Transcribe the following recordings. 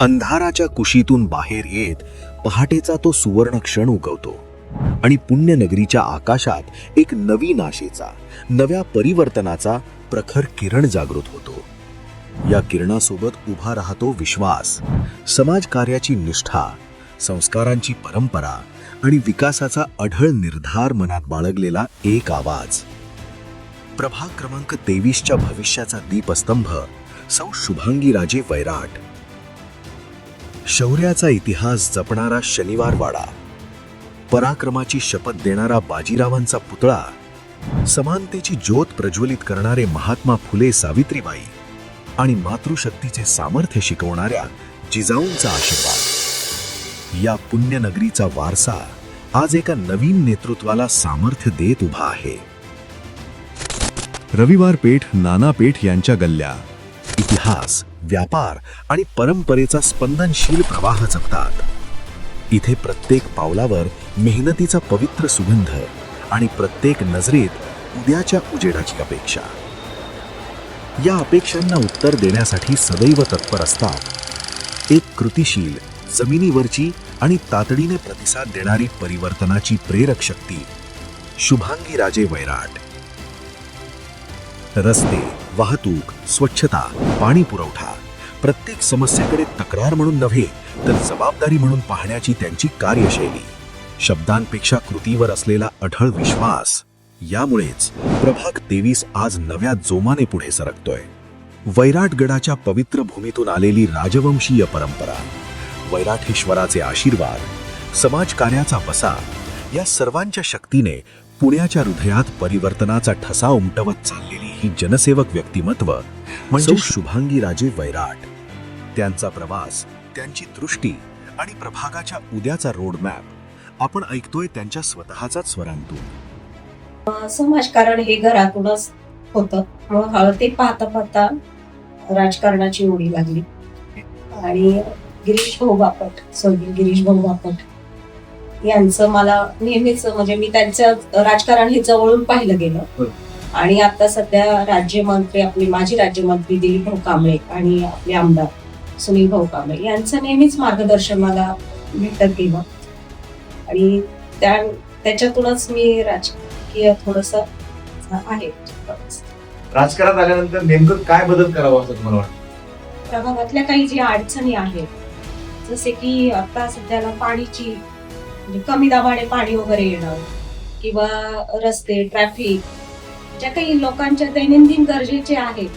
अंधाराच्या कुशीतून बाहेर येत पहाटेचा तो सुवर्ण क्षण उगवतो. आणि पुण्यनगरीच्या आकाशात एक नवीन आशेचा नव्या परिवर्तनाचा प्रखर किरण जागृत होतो. या किरणासोबत उभा राहतो विश्वास समाजकार्याची निष्ठा संस्कारांची परंपरा आणि विकासाचा अढळ निर्धार मनात बाळगलेला एक आवाज. प्रभाग क्रमांक तेवीसच्या भविष्याचा दीपस्तंभ सौ शुभांगी राजे वैराट. शौर्याचा इतिहास जपणारा शनिवारवाडा पराक्रमाची शपथ देणारा बाजीरावांचा पुतळा समानतेची ज्योत प्रज्वलित करणारे महात्मा फुले सावित्रीबाई आणि मातृशक्तीचे सामर्थ्य शिकवणाऱ्या जिजाऊंचा आशीर्वाद. या पुण्यनगरीचा वारसा आज एका नवीन नेतृत्वाला सामर्थ्य देत उभा आहे. रविवार पेठ नाना पेठ यांच्या गल्ल्या इतिहास व्यापार आणि परंपरेचा स्पंदनशील प्रवाह जपतात. इथे प्रत्येक पावलावर मेहनतीचा पवित्र सुगंध आणि प्रत्येक नजरेत उद्याच्या उजेडाची अपेक्षा. या अपेक्षांना उत्तर देण्यासाठी सदैव तत्पर असतात. एक कृतिशील जमिनीवरची आणि तातडीने प्रतिसाद देणारी परिवर्तनाची प्रेरक शक्ती शुभांगी राजे वैराट. रस्ते वाहतूक स्वच्छता पाणी पुरवठा प्रत्येक समस्येकडे तक्रार म्हणून नव्हे तर जबाबदारी म्हणून पाहण्याची त्यांची कार्यशैली. शब्दांपेक्षा कृतीवर असलेला अढळ विश्वास यामुळेच प्रभाग तेवीस आज नव्या जोमाने पुढे सरकतोय. वैराटगडाच्या पवित्र भूमीतून आलेली राजवंशीय परंपरा वैराठेश्वराचे आशीर्वाद समाजकार्याचा वसा या सर्वांच्या शक्तीने पुण्याच्या हृदयात परिवर्तनाचा ठसा उमटवत चाललेली जनसेवक व्यक्तिमत्व म्हणजे शुभांगी राजे वैराट. त्यांचा प्रवास त्यांची दृष्टी आणि प्रभागाच्या उद्याचा रोडमॅप आपण ऐकतोय त्यांच्या स्वतःचाच स्वरांतून. समाजकारण हे घरातूनच होतं. मग हळू ते पाहता पाहता राजकारणाची ओढी लागली. आणि गिरीश भाऊ बापट स्वर्गीय गिरीश भाऊ बापट यांचं मला नेहमीच म्हणजे मी त्यांचं राजकारण हे जवळून पाहिलं गेलं. आणि आता सध्या राज्यमंत्री आपले माजी राज्यमंत्री दिलीप भाऊ कांबळे आणि आपले आमदार सुनील भाऊ कांबळे यांचं नेहमीच मार्गदर्शन मला भेटत गेलं आणि त्या त्याच्यातूनच मी राजकीय थोडस आहे. राजकारणात आल्यानंतर नेमकं काय बदल करावा असं तुम्हाला वाटतं? प्रभागातल्या काही ज्या अडचणी आहेत जसे की आता सध्याला पाणीची म्हणजे कमी दाबाने पाणी वगैरे येणं किंवा रस्ते ट्रॅफिक ज्या काही लोकांच्या दैनंदिन गरजेचे आहेत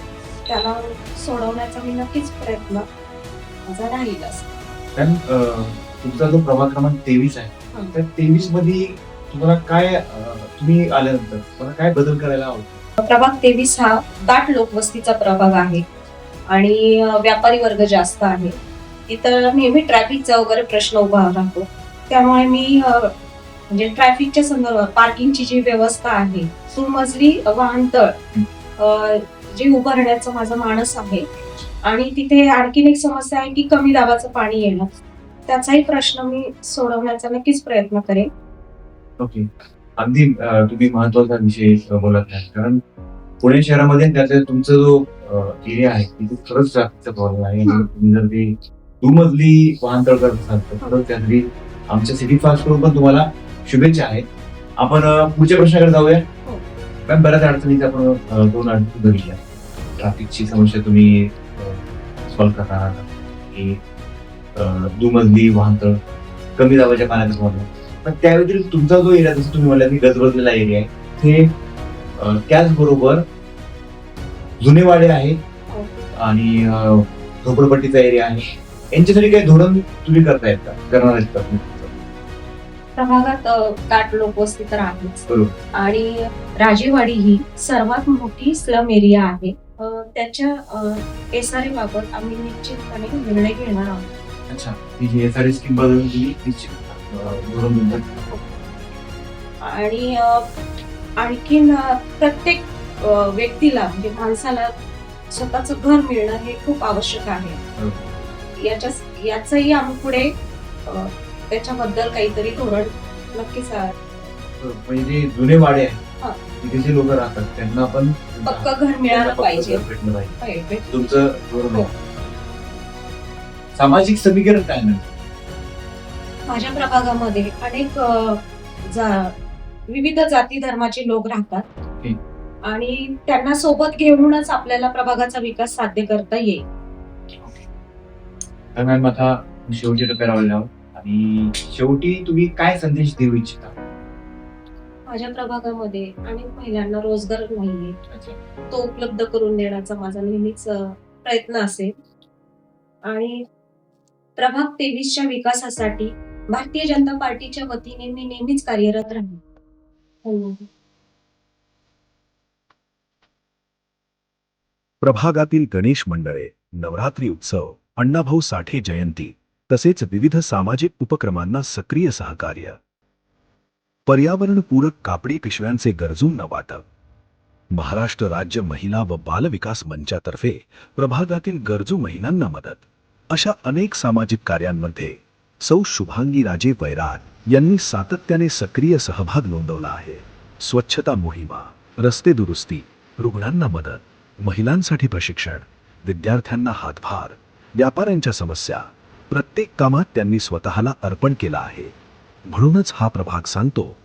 त्याला सोडवण्याचा मी नक्कीच प्रयत्न माझा राहील कारण तुमचा जो प्रभाग क्रमांक तेवीस आहे. त्या तेवीसमध्ये तुम्हाला काय तुम्ही आल्यानंतर तुम्हाला काय बदल करायला आवडतो? प्रभाग तेवीस हा दाट लोकवस्तीचा प्रभाग आहे आणि व्यापारी वर्ग जास्त आहे. इथं नेहमी ट्रॅफिकचा वगैरे प्रश्न उभा राहतो. त्यामुळे मी म्हणजे ट्रॅफिकच्या संदर्भात पार्किंगची जी व्यवस्था आहे सुमजली वाहनतळ जे उभारण्याचं माझं मानस आहे. आणि तिथे आणखीन एक समस्या आहे की कमी दाबाचं पाणी येणं. त्याचाही प्रश्न मी सोडवण्याचा नक्कीच प्रयत्न करेन. ओके. अगदी तुम्ही महत्त्वाचा विषय बोलत आहे कारण पुणे शहरामध्ये त्याचा तुमचा जो एरिया आहे तिथे खरंच ट्रॅफिकचा प्रॉब्लेम आहे. तुम्ही जर ते दुमजली वाहनतळ करत असाल तर खरंच त्यासाठी आमच्या सिटी फास्ट पण तुम्हाला शुभेच्छा आहेत. आपण पुढच्या प्रश्नाकडे जाऊया. हो. मॅम बऱ्याच अडचणीचा आपण दोन अडचणी बघितल्या ट्रॅफिकची समस्या तुम्ही सॉल्व्ह करणार. आहात की दुमजली वाहनतळ कमी दाबाच्या पाण्याचा प्रॉब्लेम पण त्या व्यतिरिक्त तुमचा जो एरिया जसं तुम्ही म्हणला की गजबजलेला एरिया आहे ते त्याचबरोबर जुनेवाडे आहे आणि अं, झोपडपट्टीचा एरिया आहे. यांच्यासाठी काही धोरण तुम्ही करतायत का? करणार आहेत का तुम्ही? प्रभागात दाट लोकवस्ती तर आहेच. बरोबर. आणि राजेवाडी ही सर्वात मोठी स्लम एरिया आहे. अ, त्याच्या एस आर बाबत आम्ही निश्चितपणे निर्णय घेणार आहोत. अच्छा. ही जी एस आर स्कीमबद्दल तुम्ही निश्चित अं, धोरण तुमचं आणि अ, आणखीन अ, प्रत्येक अ, व्यक्तीला म्हणजे माणसाला स्वतःचं घर मिळणं हे खूप आवश्यक आहे. याच्या याचंही आम्ही पुढे अ, त्याच्याबद्दल काहीतरी धोरण नक्कीच म्हणजे जुने वाडे हा. आहेत. तिथे जे लोक राहतात त्यांना पण पक्क घर मिळालं पाहिजे. पाहिजे. तुमचं धोरण हो. सामाजिक समीकरण काय नाही? माझ्या प्रभागामध्ये अनेक जा- विविध जाती धर्माचे लोक राहतात. हं. आणि त्यांना सोबत घेऊनच आपल्याला प्रभागाचा विकास साध्य करता येईल. तर मॅम आता शेवटी टप्प्यावर आणि शेवटी तुम्ही काय संदेश देऊ इच्छिता? माझ्या प्रभागामध्ये अनेक महिलांना रोजगार नाहीये. तो उपलब्ध करून देण्याचा माझा नेहमीच प्रयत्न असेल. आणि प्रभाग तेवीसच्या विकासासाठी भारतीय जनता पार्टीच्या वतीने मी नेहमीच कार्यरत राहील धन्यवाद. प्रभागातील गणेश मंडळे नवरात्री उत्सव अण्णाभाऊ साठे जयंती. तसेच विविध सामाजिक उपक्रमांना सक्रिय सहकार्य. पर्यावरणपूरक कापडी पिशव्यांचे गरजूंना वाटप. महाराष्ट्र राज्य महिला व बाल विकास मंचातर्फे प्रभागातील गरजू महिलांना मदत. अशा अनेक सामाजिक कार्यांमध्ये सौ शुभांगी राजे वैराट यांनी सातत्याने सक्रिय सहभाग नोंदवला आहे. स्वच्छता मोहिमा रस्ते दुरुस्ती रुग्णांना मदत महिलांसाठी प्रशिक्षण विद्यार्थ्यांना हातभार व्यापाऱ्यांच्या समस्या प्रत्येक कामात त्यांनी स्वतःला अर्पण केला आहे. म्हणूनच हा प्रभाग सांगतो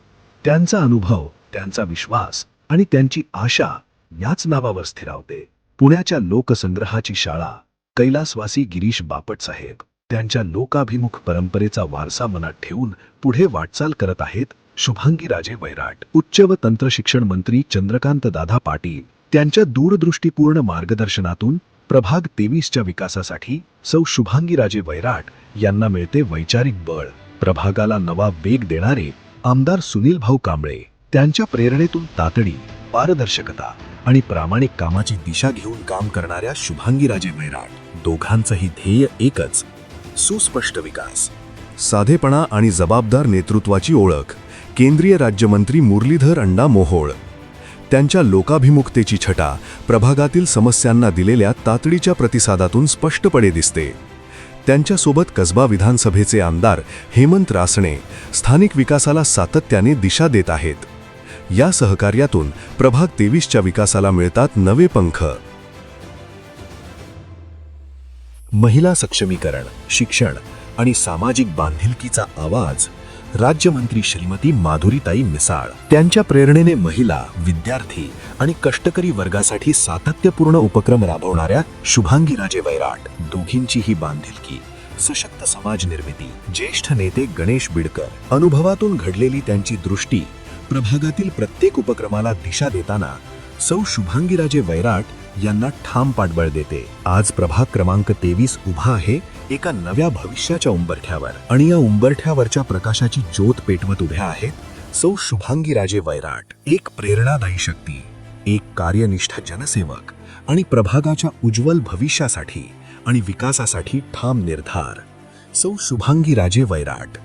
त्यांचा अनुभव त्यांचा विश्वास आणि त्यांची आशा याच नावावर स्थिरावते. पुण्याच्या लोकसंग्रहाची शाळा कैलासवासी गिरीश बापट साहेब त्यांच्या लोकाभिमुख परंपरेचा वारसा मनात ठेवून पुढे वाटचाल करत आहेत शुभांगी राजे वैराट उच्च व तंत्रशिक्षण मंत्री चंद्रकांत दादा पाटील त्यांच्या दूरदृष्टीपूर्ण मार्गदर्शनातून प्रभाग तेवीसच्या विकासासाठी सौ शुभांगी राजे वैराट यांना मिळते वैचारिक बळ. प्रभागाला नवा वेग देणारे आमदार सुनील भाऊ कांबळे त्यांच्या प्रेरणेतून तातडी पारदर्शकता आणि प्रामाणिक कामाची दिशा घेऊन काम करणाऱ्या शुभांगी राजे वैराट दोघांचंही ध्येय एकच सुस्पष्ट विकास. साधेपणा आणि जबाबदार नेतृत्वाची ओळख. केंद्रीय राज्यमंत्री मुरलीधर अंडा मोहोळ त्यांच्या लोकाभिमुखतेची छटा प्रभागातील समस्यांना दिलेल्या तातडीच्या प्रतिसादातून स्पष्टपणे दिसते. त्यांच्यासोबत कसबा विधानसभेचे आमदार हेमंत रासणे स्थानिक विकासाला सातत्याने दिशा देत आहेत. या सहकार्यातून प्रभाग तेवीसच्या विकासाला मिळतात नवे पंख. महिला सक्षमीकरण शिक्षण आणि सामाजिक बांधिलकीचा आवाज राज्यमंत्री श्रीमती माधुरीताई मिसाळ त्यांच्या प्रेरणेने महिला विद्यार्थी आणि कष्टकरी वर्गासाठी सातत्यपूर्ण उपक्रम राबवणाऱ्या शुभांगी राजे वैराट दोघींची ही बांधिलकी. सशक्त समाज निर्मिती ज्येष्ठ नेते गणेश बिडकर अनुभवातून घडलेली त्यांची दृष्टी प्रभागातील प्रत्येक उपक्रमाला दिशा देताना सौ शुभांगीराजे वैराट यांना ठाम पाठबळ देते. आज प्रभाग क्रमांक तेवीस उभा आहे एका नव्या भविष्याच्या उंबरठ्यावर. आणि या उंबरठ्यावरच्या प्रकाशाची ज्योत पेटवत उभ्या आहेत सौ शुभांगीराजे वैराट. एक प्रेरणादायी शक्ती एक कार्यनिष्ठ जनसेवक आणि प्रभागाच्या उज्ज्वल भविष्यासाठी आणि विकासासाठी ठाम निर्धार. सौ शुभांगी राजे वैराट.